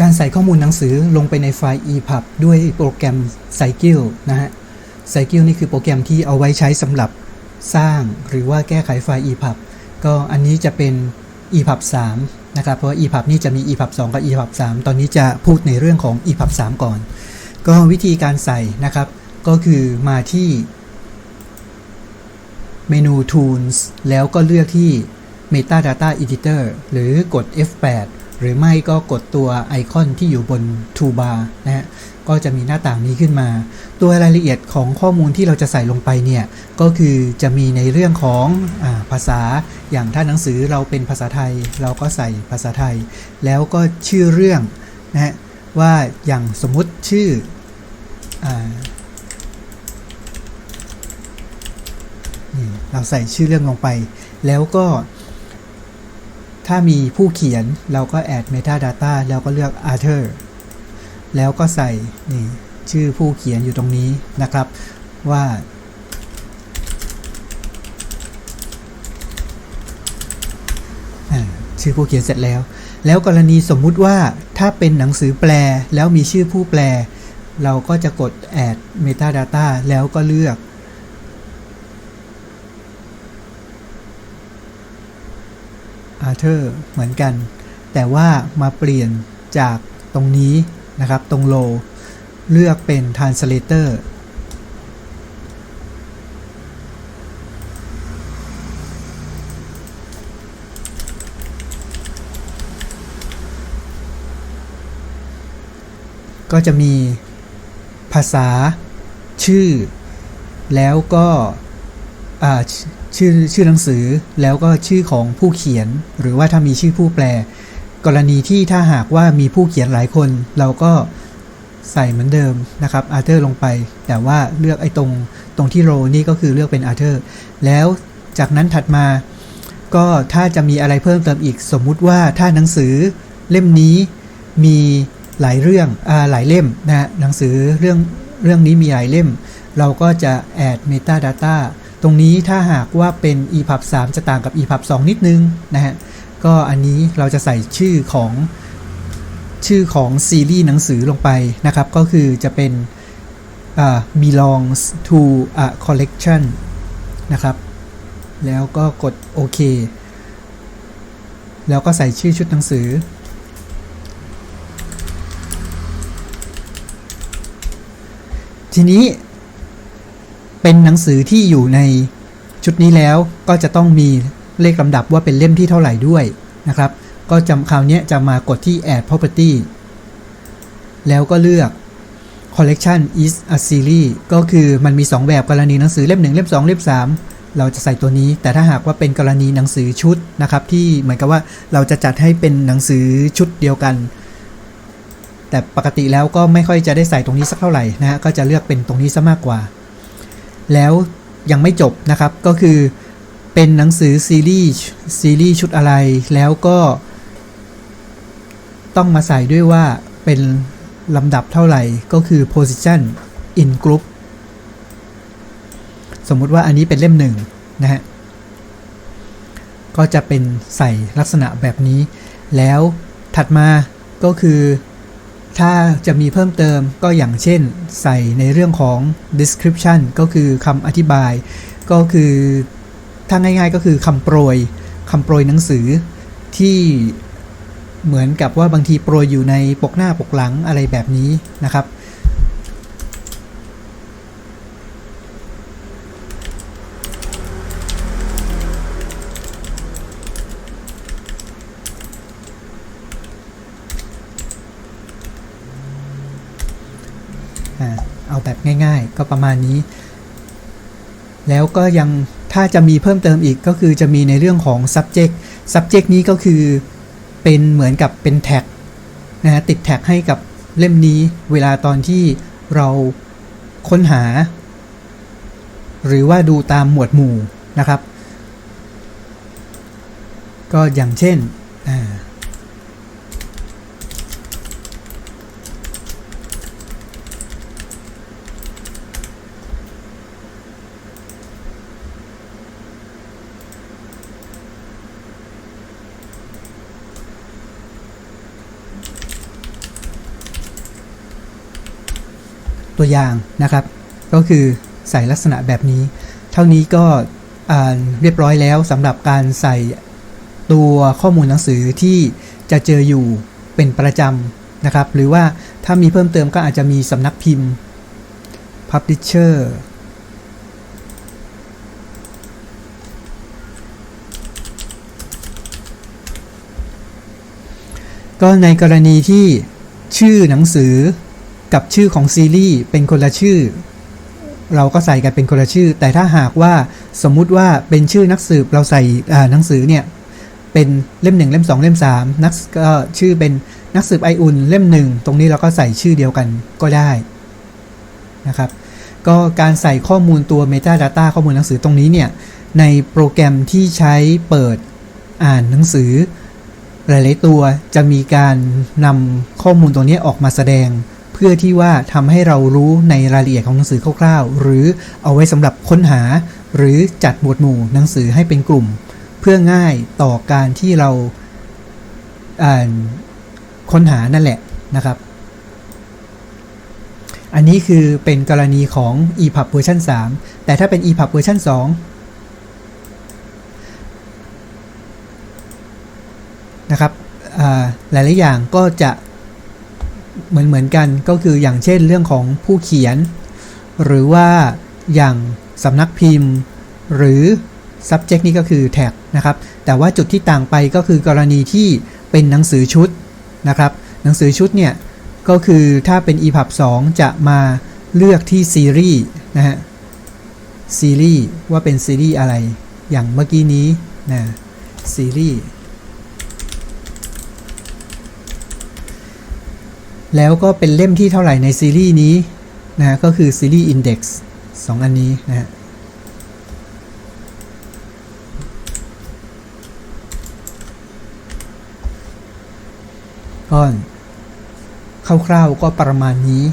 การใส่ข้อมูลหนังสือลงไปในไฟล์ EPUB ด้วยโปรแกรม Cycle นะฮะ Cycle นี่คือโปรแกรมที่เอาไว้ใช้สำหรับสร้างหรือว่าแก้ไขไฟล์ EPUB ก็อันนี้จะเป็น EPUB 3 นะครับ เพราะว่า EPUB นี่จะมี EPUB 2 กับ EPUB 3 ตอนนี้จะพูดในเรื่องของ EPUB 3 ก่อน ก็วิธีการใส่นะครับ ก็คือมาที่เมนู Tools แล้วก็เลือกที่ Metadata Editor หรือกด F8 หรือไม่ก็กดตัวไอคอนที่อยู่บน Toolbar นะฮะก็จะมีหน้าต่างนี้ขึ้นมา ตัวรายละเอียดของข้อมูลที่เราจะใส่ลงไปเนี่ย ก็คือจะมีในเรื่องของอาภาษาอย่างถ้าหนังสือเราเป็นภาษาไทย เราก็ใส่ภาษาไทย แล้วก็ชื่อเรื่องนะฮะว่าอย่างสมมติชื่ออเราใส่ชื่อเรื่องลงไป แล้วก็ ถ้ามีผู้เขียนเราก็ add metadata แล้วก็เลือก author แล้วก็ใส่นี่ชื่อผู้เขียนอยู่ตรงนี้นะครับว่า ชื่อผู้เขียนเสร็จแล้ว แล้วกรณีสมมุติว่าถ้าเป็นหนังสือแปลแล้วมีชื่อผู้แปล เราก็จะกด add metadata แล้วก็เลือก Arthur เหมือนกัน แต่ว่ามาเปลี่ยนจากตรงนี้นะครับ ตรง low เลือกเป็น translator ก็จะมีภาษาชื่อ แล้วก็ ชชื่อชื่อหนังสือแล้วก็ชื่อของผู้เขียน หรือว่าถ้ามีชื่อผู้แปล กรณีที่ถ้าหากว่ามีผู้เขียนหลายคน เราก็ใส่เหมือนเดิมนะครับอาร์เธอร์ลงไป แต่ว่าเลือกไอ้ตรงตรงที่โรนี่ก็คือเลือกเป็นอาร์เธอร์แล้วจากนั้นถัดมา ก็ถ้าจะมีอะไรเพิ่มเติมอีก สมมุติว่าถ้าหนังสือเล่มนี้มีหลายเรื่องอ่าหลายเล่มนะฮะหนังสือเรื่องเรื่องนี้มีหลายเล่ม เราก็จะ add metadata ตรงนี้ถ้าหากว่าเป็น EPUB 3 จะต่างกับ EPUB 2 นิดนึงนะฮะ ก็อันนี้เราจะใส่ชื่อของชื่อของซีรีส์หนังสือลงไปนะครับ ก็คือจะเป็นอ่า belongs to a collection นะครับ แล้วก็กดโอเค แล้วก็ใส่ชื่อชุดหนังสือ ทีนี้ เป็นหนังสือที่อยู่ในชุดนี้แล้วก็จะต้องมีเลขลำดับว่าเป็นเล่มที่เท่าไหร่ด้วยนะครับ ก็จำคราวนี้จะมากดที่ add property แล้วก็เลือก collection is a series ก็คือมันมี 2 แบบกรณีหนังสือเล่ม 1 เล่ม 2 เล่ม 3 เราจะใส่ตัวนี้ แต่ถ้าหากว่าเป็นกรณีหนังสือชุดนะครับ ที่เหมือนกับว่าเราจะจัดให้เป็นหนังสือชุดเดียวกัน แต่ปกติแล้วก็ไม่ค่อยจะได้ใส่ตรงนี้สักเท่าไหร่นะฮะก็จะเลือกเป็นตรงนี้ซะมากกว่า แล้วยังไม่จบนะครับ ก็คือเป็นหนังสือซีรีส์ซีรีส์ชุดอะไร แล้วก็ต้องมาใส่ด้วยว่าเป็นลำดับเท่าไหร่ก็คือ position in group สมมุติว่าอันนี้เป็นเล่มหนึ่งนะฮะ ก็จะเป็นใส่ลักษณะแบบนี้ แล้วถัดมาก็คือ ถ้าจะมีเพิ่มเติมก็อย่างเช่นใส่ในเรื่องของ description ก็คือคำอธิบาย ก็คือถ้าง่ายๆก็คือคำโปรยคำโปรยหนังสือที่เหมือนกับว่าบางทีโปรยอยู่ในปกหน้าปกหลังอะไรแบบนี้นะครับ เอาแบบง่าย ๆ ก็ประมาณนี้ แล้วก็ยังถ้าจะมีเพิ่มเติมอีกก็คือจะมีในเรื่องของ subject subject นี้ก็คือเป็นเหมือนกับเป็นแท็กนะฮะติดแท็กให้กับเล่มนี้เวลาตอนที่เราค้นหา หรือว่าดูตามหมวดหมู่นะครับ ก็อย่างเช่นอ่า ตัวอย่างนะครับ ก็คือใส่ลักษณะแบบนี้ เท่านี้ก็เรียบร้อยแล้วสำหรับการใส่ตัวข้อมูลหนังสือที่จะเจออยู่เป็นประจำนะครับ หรือว่าถ้ามีเพิ่มเติมก็อาจจะมีสำนักพิมพ์ publisher ก็ในกรณีที่ชื่อหนังสือ กับชื่อของซีรีส์เป็นคนละชื่อ เราก็ใส่กันเป็นคนละชื่อ แต่ถ้าหากว่าสมมุติว่าเป็นชื่อนักสืบเราใส่หนังสือเนี่ยเป็นเล่มหนึ่งเล่มสองเล่มสามนักก็ชื่อเป็นนักสืบไออุ่นเล่มหนึ่งตรงนี้เราก็ใส่ชื่อเดียวกันก็ได้นะครับก็การใส่ข้อมูลตัว Metadata ข้อมูลหนังสือตรงนี้เนี่ยในโปรแกรมที่ใช้เปิดอ่านหนังสือ หลาย ๆ ตัวจะมีการนำข้อมูลตรงนี้ออกมาแสดง พื่อที่ว่าทำให้เรารู้ในรายละเอียดของหนังสือคร่าวๆ หรือเอาไว้สำหรับค้นหา หรือจัดหมวดหมู่หนังสือให้เป็นกลุ่ม เพื่อง่ายต่อการที่เราค้นหานั่นแหละนะครับ อันนี้คือเป็นกรณีของ EPUB เวอร์ชัน3 แต่ถ้าเป็น EPUB เวอร์ชัน2นะครับหลายๆอย่างก็จะ เหมือนเหมือนกันก็คืออย่างเช่นเรื่องของผู้เขียน หรือว่าอย่างสำนักพิมพ์ หรือ subject นี่ก็คือ tag นะครับ แต่ว่าจุดที่ต่างไปก็คือกรณีที่เป็นหนังสือชุดนะครับ หนังสือชุดเนี่ย ก็คือถ้าเป็น EPUB 2 จะมาเลือกที่ซีรีส์นะฮะซีรีส์ว่าเป็นซีรีส์อะไร อย่างเมื่อกี้นี้นะซีรีส์ แล้วก็เป็นเล่มที่เท่าไหร่ในซีรีส์นี้นะก็คือซีรีส์ Index สองอันนี้นะฮะก็คร่าวๆก็ประมาณนี้